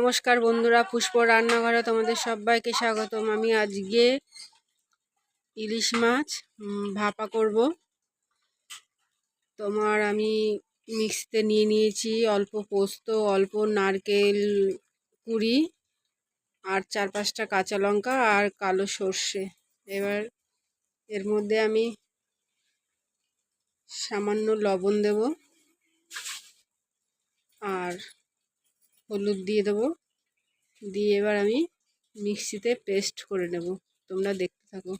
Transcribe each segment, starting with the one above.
নমস্কার বন্ধুরা, পুষ্প রান্নাঘরে তোমাদের সবাইকে স্বাগতম। আমি আজকে ইলিশ মাছ ভাপা করব। তোমার আমি মিক্সিতে নিয়ে নিয়েছি অল্প পোস্ত, অল্প নারকেল কুড়ি আর চার পাঁচটা কাঁচা লঙ্কা আর কালো সর্ষে। এবার এর মধ্যে আমি সামান্য লবণ দেব। আর হলুদ দিয়ে দেবো। দিয়ে এবার আমি মিক্সিতে পেস্ট করে নেব। তোমরা দেখতে থাকো।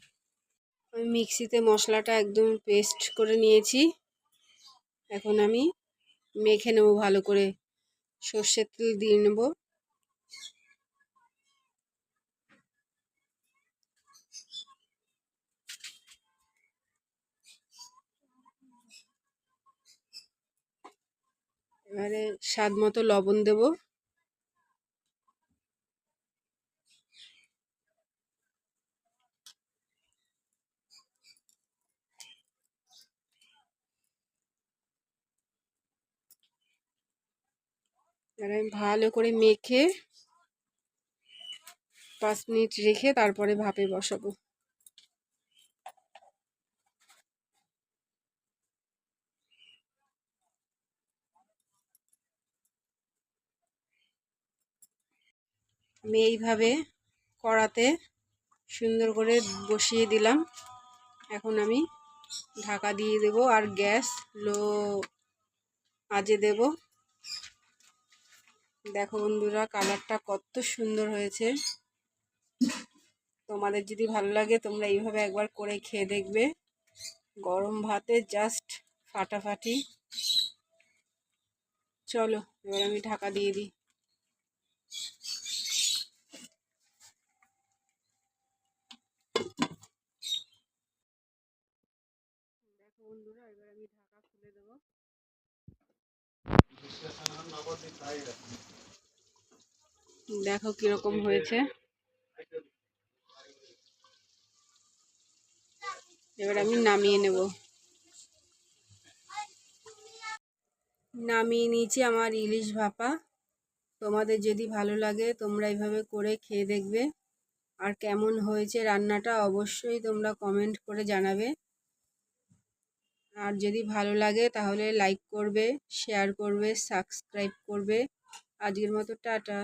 আমি মিক্সিতে মশলাটা একদম পেস্ট করে নিয়েছি। এখন আমি মেখে নেব ভালো করে। সর্ষের তেল দিয়ে নেব। এবারে স্বাদ মতো লবণ দেবো। এবার আমি ভালো করে মেখে পাঁচ মিনিট রেখে তারপরে ভাপে বসাবো। আমি এইভাবে কড়াতে সুন্দর করে বসিয়ে দিলাম। এখন আমি ঢাকা দিয়ে দেব আর গ্যাস লো আজে দেব। দেখো বন্ধুরা, কালারটা কত সুন্দর হয়েছে। তোমাদের যদি ভালো লাগে, তোমরা এইভাবে একবার করে খেয়ে দেখবে। গরম ভাতে জাস্ট ফাটাফাটি। চলো, এবার আমি ঢাকা দিয়ে দিই। দেখো বন্ধুরা, এবার আমি ঢাকা খুলে দেবো। দেখো কীরকম হয়েছে। এবার আমি নামিয়ে নেব। নামিয়ে নিয়েছি আমার ইলিশ ভাপা। তোমাদের যদি ভালো লাগে তোমরা এইভাবে করে খেয়ে দেখবে। আর কেমন হয়েছে রান্নাটা অবশ্যই তোমরা কমেন্ট করে জানাবে। আর যদি ভালো লাগে তাহলে লাইক করবে শেয়ার করবে সাবস্ক্রাইব করবে। আজকের মতো টাটা।